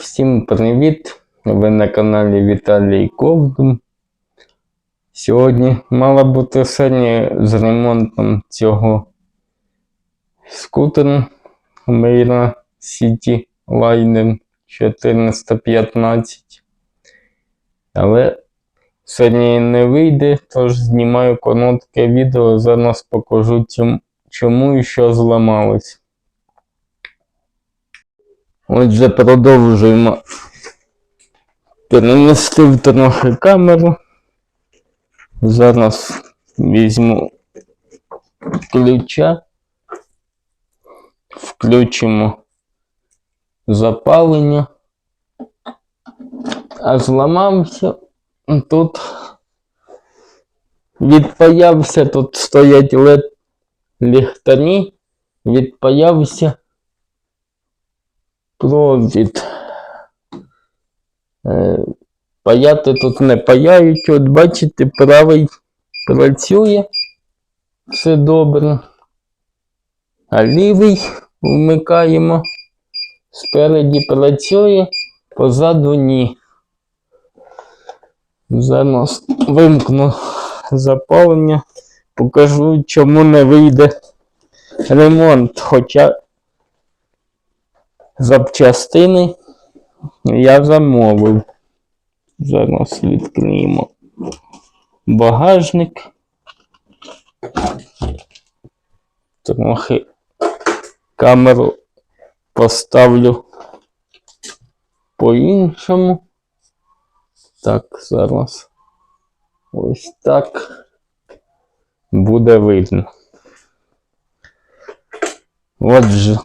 Всім привіт! Ви на каналі Віталій Ковдун. Сьогодні мала бути серія з ремонтом цього скутера Mira City Liner 1415. Але серія не вийде, тож знімаю коротке відео. Зараз покажу чому і що зламалось. Отже, продовжуємо. Перемістив трохи камеру. Зараз візьму ключа, включимо запалення, а зламався. Тут. Відпаявся, тут стоять LED ліхтарі, відпаявся провід. Е, Паяти тут не паяють. От бачите, правий працює. Все добре. А лівий вмикаємо. Спереді працює, позаду ні. Зараз вимкну запалення. Покажу, чому не вийде ремонт. Хоча запчастини я замовив. Зараз відкриємо багажник. Трохи камеру поставлю по-іншому. Так, зараз ось так буде видно. Отже,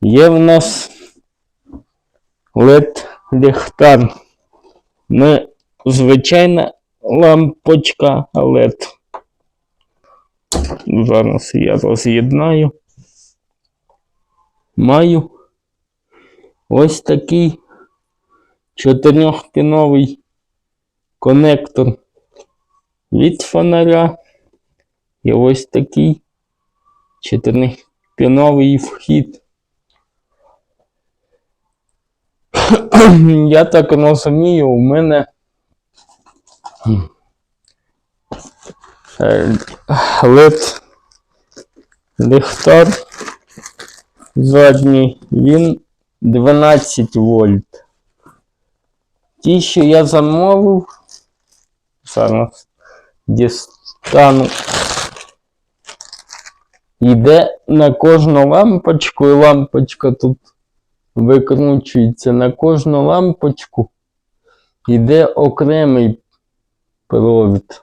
є в нас LED ліхтар. Не звичайна лампочка LED. Зараз я роз'єднаю. Маю ось такий чотирьохпіновий конектор від фонаря. І ось такий чотирьохпіновий вхід. Я так розумію, у мене е, LED ліхтар задній, він 12 вольт. Ті, що я замовив, зараз дістану. Йде на кожну лампочку, і лампочка тут викручується на кожну лампочку, йде окремий провід.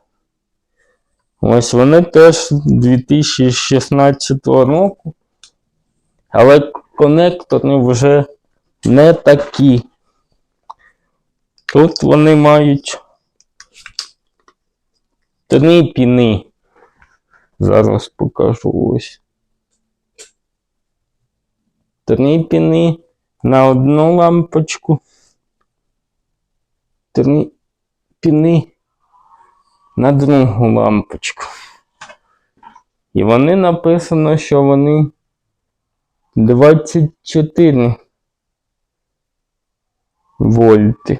Ось вони теж 2016 року, але конектори вже не такі. Тут вони мають три піни. Зараз покажу ось. Три піни на одну лампочку. Три піни на другу лампочку. І вони написано, що вони 24 вольти.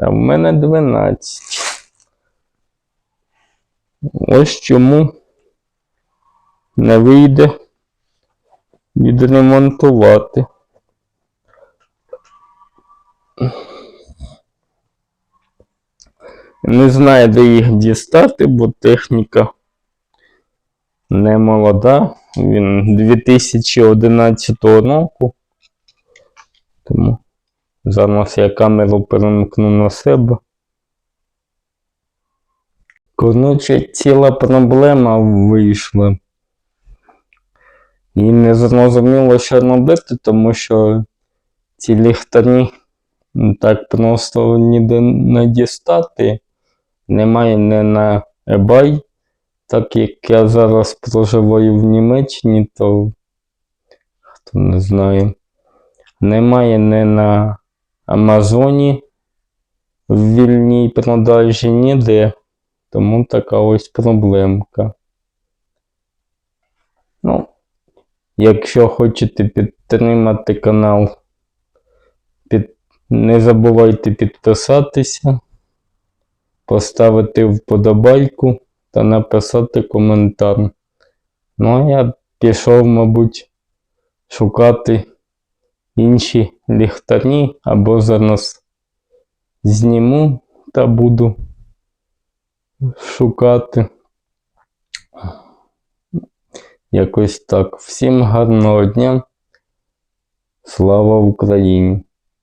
А в мене 12. Ось чому не вийде відремонтувати. Не знаю, де їх дістати, бо техніка не молода. Він 2011 року. Тому зараз я камеру перемкну на себе. Коротше, ціла проблема вийшла. І не зрозуміло, що робити, тому що ці ліхтарі так просто ніде не дістати. Немає не на eBay. Так як я зараз проживаю в Німеччині, то хто не знає. Немає не на Амазоні в вільній продажі ніде. Тому така ось проблемка. Ну, якщо хочете підтримати канал, Не забувайте підписатися, поставити вподобайку та написати коментар. Ну, а я пішов, мабуть, шукати інші ліхтарі або зараз зніму та буду шукати. Якось так. Всім гарного дня. Слава Україні!